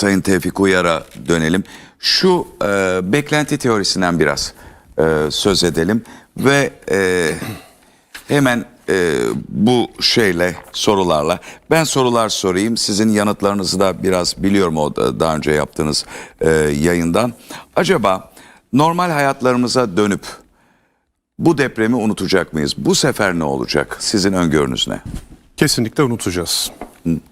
Sayın Tevfik Uyar'a dönelim. Şu e, beklenti teorisinden biraz e, söz edelim ve e, hemen e, bu şeyle sorularla ben sorular sorayım. Sizin yanıtlarınızı da biraz biliyorum o da- daha önce yaptığınız e, yayından. Acaba normal hayatlarımıza dönüp bu depremi unutacak mıyız? Bu sefer ne olacak? Sizin öngörünüz ne? Kesinlikle unutacağız.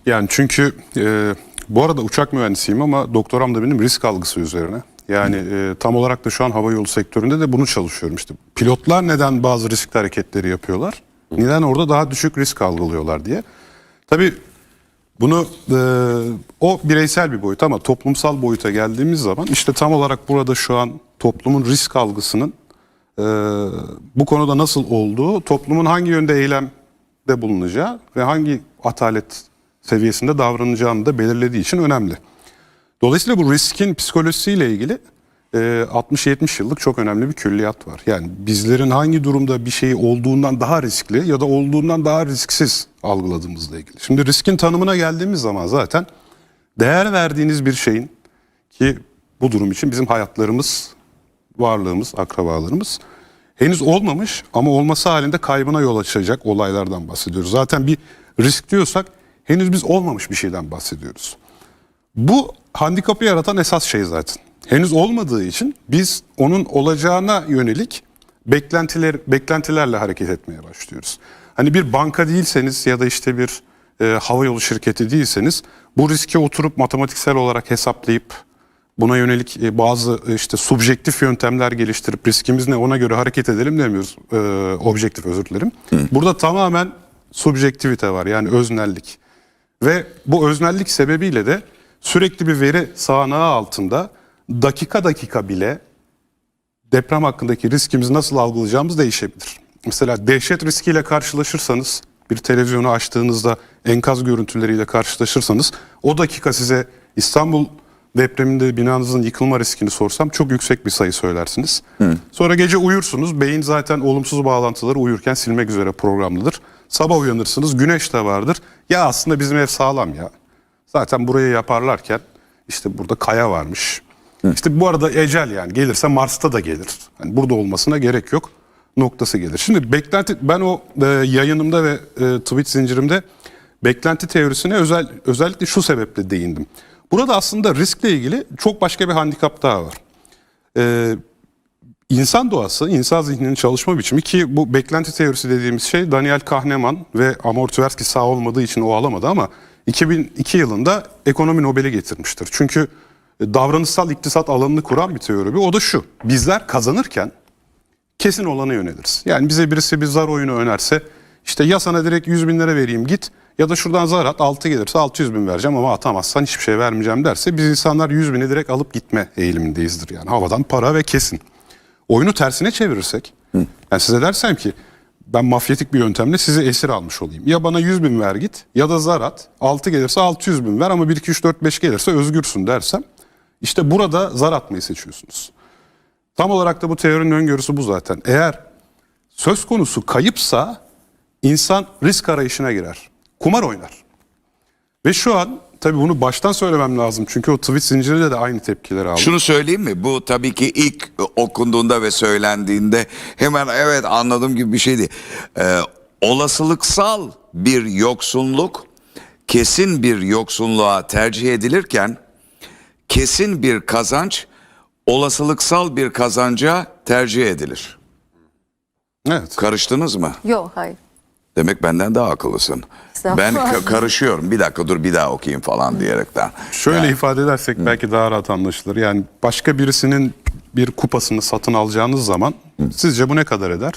Yani çünkü e, bu arada uçak mühendisiyim ama doktoram da benim risk algısı üzerine. Yani e, tam olarak da şu an havayolu sektöründe de bunu çalışıyorum işte. Pilotlar neden bazı riskli hareketleri yapıyorlar? Neden orada daha düşük risk algılıyorlar diye. Tabii bunu e, o bireysel bir boyut ama toplumsal boyuta geldiğimiz zaman işte tam olarak burada şu an toplumun risk algısının e, bu konuda nasıl olduğu, toplumun hangi yönde eylemde bulunacağı ve hangi atalet seviyesinde davranacağını da belirlediği için önemli. Dolayısıyla bu riskin psikolojisiyle ilgili e, 60-70 yıllık çok önemli bir külliyat var. Yani bizlerin hangi durumda bir şeyi olduğundan daha riskli ya da olduğundan daha risksiz algıladığımızla ilgili. Şimdi riskin tanımına geldiğimiz zaman zaten değer verdiğiniz bir şeyin ki bu durum için bizim hayatlarımız, varlığımız, akrabalarımız henüz olmamış ama olması halinde kaybına yol açacak olaylardan bahsediyoruz. Zaten bir risk diyorsak henüz biz olmamış bir şeyden bahsediyoruz. Bu handikapı yaratan esas şey zaten. Henüz olmadığı için biz onun olacağına yönelik beklentiler beklentilerle hareket etmeye başlıyoruz. Hani bir banka değilseniz ya da işte bir e, havayolu şirketi değilseniz bu riski oturup matematiksel olarak hesaplayıp buna yönelik e, bazı e, işte subjektif yöntemler geliştirip riskimiz ne ona göre hareket edelim demiyoruz. E, objektif özür dilerim. Burada tamamen subjektivite var yani öznellik. Ve bu öznellik sebebiyle de sürekli bir veri sağanağı altında dakika dakika bile deprem hakkındaki riskimizi nasıl algılayacağımız değişebilir. Mesela dehşet riskiyle karşılaşırsanız bir televizyonu açtığınızda enkaz görüntüleriyle karşılaşırsanız o dakika size İstanbul depreminde binanızın yıkılma riskini sorsam çok yüksek bir sayı söylersiniz. Sonra gece uyursunuz. Beyin zaten olumsuz bağlantıları uyurken silmek üzere programlıdır. Sabah uyanırsınız. Güneş de vardır. Ya aslında bizim ev sağlam ya. Zaten burayı yaparlarken işte burada kaya varmış. İşte bu arada ecel yani gelirse Mars'ta da gelir. Yani burada olmasına gerek yok noktası gelir. Şimdi beklenti ben o e, yayınımda ve e, tweet zincirimde beklenti teorisine özel özellikle şu sebeple değindim. Burada aslında riskle ilgili çok başka bir handikap daha var. E, İnsan doğası, insan zihninin çalışma biçimi ki bu beklenti teorisi dediğimiz şey Daniel Kahneman ve Amor Tversky sağ olmadığı için o alamadı ama 2002 yılında ekonomi Nobel'i getirmiştir. Çünkü e, davranışsal iktisat alanını kuran bir teori bu. O da şu, bizler kazanırken kesin olana yöneliriz. Yani bize birisi bir zar oyunu önerse işte ya sana direkt 100 bin lira vereyim git ya da şuradan zar at 6 gelirse 600 bin vereceğim ama atamazsan hiçbir şey vermeyeceğim derse biz insanlar 100 bini direkt alıp gitme eğilimindeyizdir yani havadan para ve kesin. Oyunu tersine çevirirsek yani size dersem ki ben mafyatik bir yöntemle sizi esir almış olayım. Ya bana 100 bin ver git ya da zar at 6 gelirse 600 bin ver ama 1 2 3 4 5 gelirse özgürsün dersem işte burada zar atmayı seçiyorsunuz. Tam olarak da bu teorinin öngörüsü bu zaten. Eğer söz konusu kayıpsa insan risk arayışına girer. Kumar oynar. Ve şu an tabii bunu baştan söylemem lazım. Çünkü o tweet zinciriyle de aynı tepkileri aldım. Şunu söyleyeyim mi? Bu tabii ki ilk okunduğunda ve söylendiğinde hemen evet anladığım gibi bir şeydi. Ee, olasılıksal bir yoksunluk kesin bir yoksunluğa tercih edilirken kesin bir kazanç olasılıksal bir kazanca tercih edilir. Evet. Karıştınız mı? Yok hayır. Demek benden daha akıllısın. Ben ka- karışıyorum. Bir dakika dur bir daha okuyayım falan diyerekten. Şöyle ifade edersek belki daha rahat anlaşılır. Yani başka birisinin bir kupasını satın alacağınız zaman sizce bu ne kadar eder?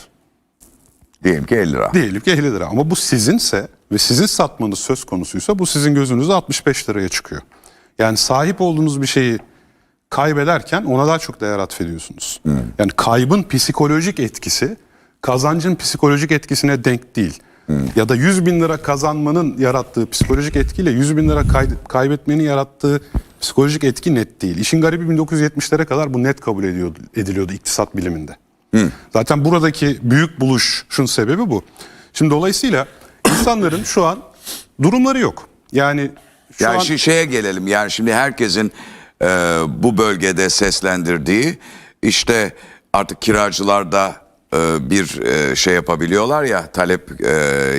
Diyelim ki 50 lira. Diyelim ki 50 lira. Ama bu sizinse ve sizin satmanız söz konusuysa bu sizin gözünüzde 65 liraya çıkıyor. Yani sahip olduğunuz bir şeyi kaybederken ona daha çok değer atfediyorsunuz. Yani kaybın psikolojik etkisi kazancın psikolojik etkisine denk değil. Ya da 100 bin lira kazanmanın yarattığı psikolojik etkiyle 100 bin lira kay- kaybetmenin yarattığı psikolojik etki net değil. İşin garibi 1970'lere kadar bu net kabul ediyordu, ediliyordu iktisat biliminde. Zaten buradaki büyük buluşun sebebi bu. Şimdi dolayısıyla insanların şu an durumları yok. Yani şu yani an şeye gelelim yani şimdi herkesin e, bu bölgede seslendirdiği işte artık kiracılar da e, bir e, şey yapabiliyorlar ya talep e,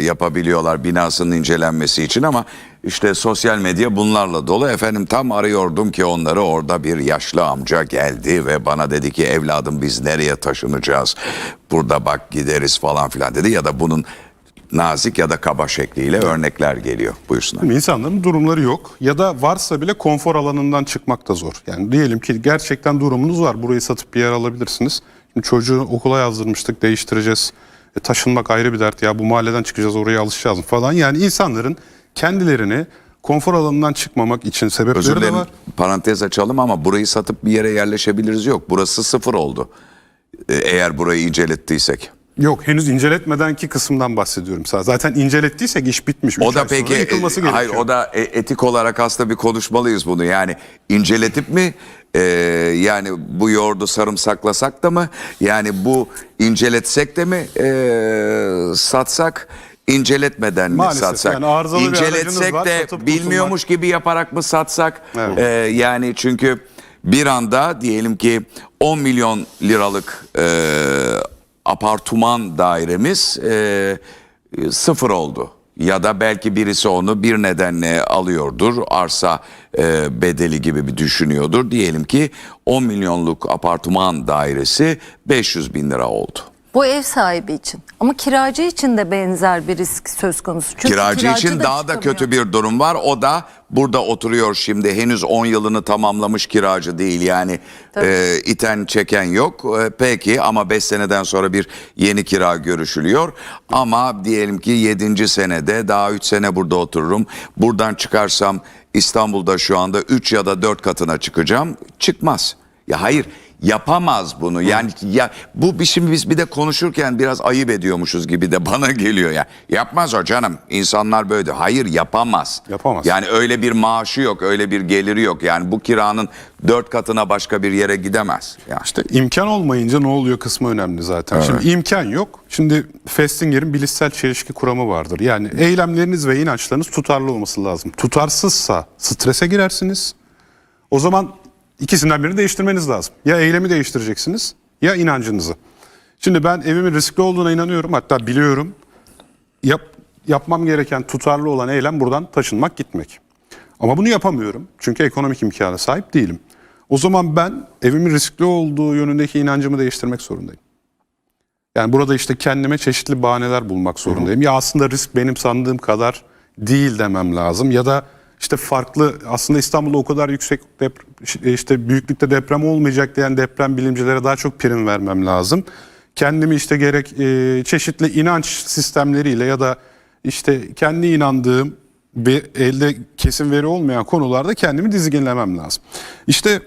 yapabiliyorlar binasının incelenmesi için ama işte sosyal medya bunlarla dolu. Efendim tam arıyordum ki onları orada bir yaşlı amca geldi ve bana dedi ki evladım biz nereye taşınacağız? Burada bak gideriz falan filan dedi. Ya da bunun nazik ya da kaba şekliyle örnekler geliyor. Buyursunlar. İnsanların durumları yok. Ya da varsa bile konfor alanından çıkmak da zor. Yani diyelim ki gerçekten durumunuz var. Burayı satıp bir yer alabilirsiniz. Çocuğu okula yazdırmıştık değiştireceğiz. E, taşınmak ayrı bir dert ya bu mahalleden çıkacağız oraya alışacağız falan. Yani insanların kendilerini konfor alanından çıkmamak için Özür sebepleri de dilerim var. parantez açalım ama burayı satıp bir yere yerleşebiliriz yok. Burası sıfır oldu. Ee, Eğer burayı incelettiysek. Yok henüz inceletmedenki kısımdan bahsediyorum. Zaten incelettiysek iş bitmiş. O da peki e, hayır o da e, etik olarak aslında bir konuşmalıyız bunu. Yani inceletip mi e, yani bu yoğurdu sarımsaklasak da mı yani bu inceletsek de mi e, satsak inceletmeden mi Maalesef, satsak? yani arızalı bir aracınız İnceletsek var, de satıp bilmiyormuş gibi yaparak mı satsak? Evet. E, yani çünkü bir anda diyelim ki 10 milyon liralık e, apartman dairemiz e, sıfır oldu. Ya da belki birisi onu bir nedenle alıyordur. Arsa e, bedeli gibi bir düşünüyordur. Diyelim ki 10 milyonluk apartman dairesi 500 bin lira oldu. Bu ev sahibi için. Ama kiracı için de benzer bir risk söz konusu. Çünkü Kiracı için da daha da çıkamıyor. kötü bir durum var. O da burada oturuyor şimdi. Henüz 10 yılını tamamlamış kiracı değil. Yani e, iten çeken yok. E, peki ama 5 seneden sonra bir yeni kira görüşülüyor. Ama diyelim ki 7. senede daha 3 sene burada otururum. Buradan çıkarsam İstanbul'da şu anda 3 ya da 4 katına çıkacağım. Çıkmaz. Ya hayır yapamaz bunu. Yani ya bu şimdi biz bir de konuşurken biraz ayıp ediyormuşuz gibi de bana geliyor ya. Yapmaz o canım. İnsanlar böyle. Hayır yapamaz. Yapamaz. Yani öyle bir maaşı yok, öyle bir geliri yok. Yani bu kiranın dört katına başka bir yere gidemez. Yani İşte imkan olmayınca ne oluyor kısmı önemli zaten. Şimdi imkan yok. Şimdi Festinger'in bilişsel çelişki kuramı vardır. Yani eylemleriniz ve inançlarınız tutarlı olması lazım. Tutarsızsa strese girersiniz. O zaman ikisinden birini değiştirmeniz lazım. Ya eylemi değiştireceksiniz ya inancınızı. Şimdi ben evimin riskli olduğuna inanıyorum. Hatta biliyorum. Yap, yapmam gereken tutarlı olan eylem buradan taşınmak gitmek. Ama bunu yapamıyorum. Çünkü ekonomik imkana sahip değilim. O zaman ben evimin riskli olduğu yönündeki inancımı değiştirmek zorundayım. Yani burada işte kendime çeşitli bahaneler bulmak zorundayım. Ya aslında risk benim sandığım kadar değil demem lazım. Ya da işte farklı aslında İstanbul'da o kadar yüksek dep- işte büyüklükte deprem olmayacak diyen deprem bilimcilere daha çok prim vermem lazım. Kendimi işte gerek e, çeşitli inanç sistemleriyle ya da işte kendi inandığım ve elde kesin veri olmayan konularda kendimi dizginlemem lazım. İşte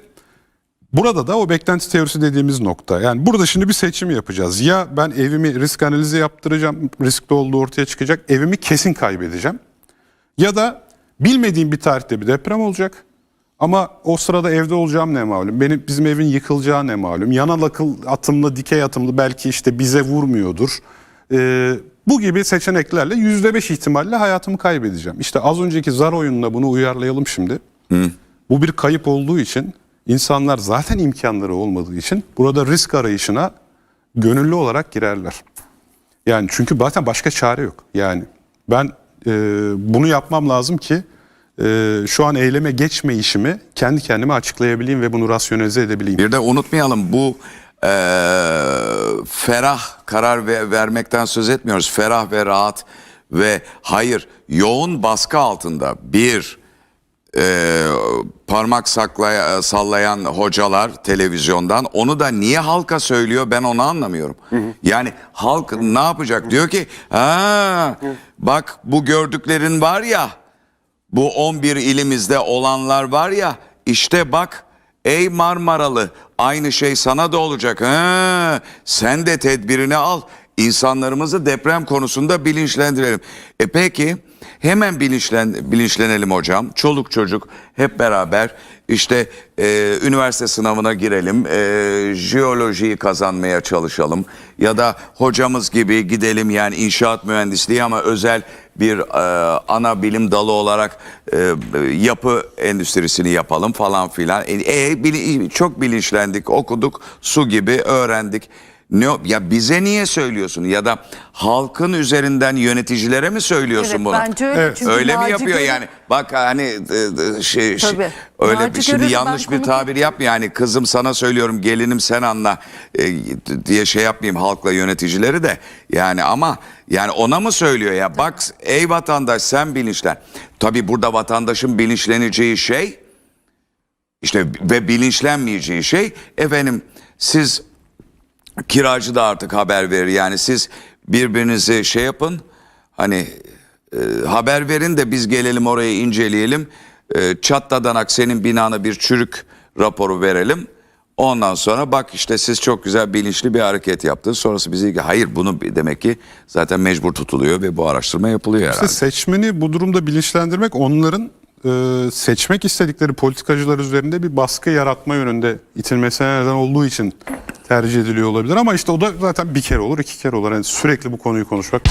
Burada da o beklenti teorisi dediğimiz nokta. Yani burada şimdi bir seçim yapacağız. Ya ben evimi risk analizi yaptıracağım, riskli olduğu ortaya çıkacak, evimi kesin kaybedeceğim. Ya da bilmediğim bir tarihte bir deprem olacak. Ama o sırada evde olacağım ne malum. Benim bizim evin yıkılacağı ne malum. Yanal akıl atımlı, dikey atımlı belki işte bize vurmuyordur. Ee, bu gibi seçeneklerle %5 ihtimalle hayatımı kaybedeceğim. İşte az önceki zar oyununa bunu uyarlayalım şimdi. Bu bir kayıp olduğu için insanlar zaten imkanları olmadığı için burada risk arayışına gönüllü olarak girerler. Yani çünkü zaten başka çare yok. Yani ben e, bunu yapmam lazım ki e, şu an eyleme geçme işimi kendi kendime açıklayabileyim ve bunu rasyonelize edebileyim. Bir de unutmayalım bu eee, ferah karar ve vermekten söz etmiyoruz. Ferah ve rahat ve hayır yoğun baskı altında bir eee, parmak saklaya, sallayan hocalar televizyondan onu da niye halka söylüyor ben onu anlamıyorum. Yani halk ne yapacak diyor ki ha bak bu gördüklerin var ya bu 11 ilimizde olanlar var ya işte bak ey Marmaralı aynı şey sana da olacak. Ha, sen de tedbirini al. İnsanlarımızı deprem konusunda bilinçlendirelim. E peki hemen bilinçlen, bilinçlenelim hocam. Çoluk çocuk hep beraber işte e, üniversite sınavına girelim. E, jeolojiyi kazanmaya çalışalım. Ya da hocamız gibi gidelim yani inşaat mühendisliği ama özel bir e, ana bilim dalı olarak e, yapı endüstrisini yapalım falan filan. E, e, bili- çok bilinçlendik, okuduk, su gibi öğrendik. Ne ya bize niye söylüyorsun ya da halkın üzerinden yöneticilere mi söylüyorsun Evet, bunu? bence öyle. Çünkü öyle mi yapıyor Görür- yani? Bak hani e, e, şey, şey- öyle Naci bir şimdi yanlış bir tabir yapma yani kızım sana söylüyorum gelinim sen anla e, diye şey yapmayayım halkla yöneticileri de yani ama yani ona mı söylüyor ya bak ey vatandaş sen bilinçlen. Tabii burada vatandaşın bilinçleneceği şey işte ve bilinçlenmeyeceği şey efendim siz kiracı da artık haber verir. Yani siz birbirinizi şey yapın hani e, haber verin de biz gelelim oraya inceleyelim. E, çatladanak senin binana bir çürük raporu verelim. Ondan sonra bak işte siz çok güzel bilinçli bir hareket yaptınız. Sonrası bizi hayır bunu demek ki zaten mecbur tutuluyor ve bu araştırma yapılıyor herhalde. İşte seçmeni bu durumda bilinçlendirmek onların e, seçmek istedikleri politikacılar üzerinde bir baskı yaratma yönünde itilmesine neden olduğu için tercih ediliyor olabilir. Ama işte o da zaten bir kere olur iki kere olur. Yani sürekli bu konuyu konuşmak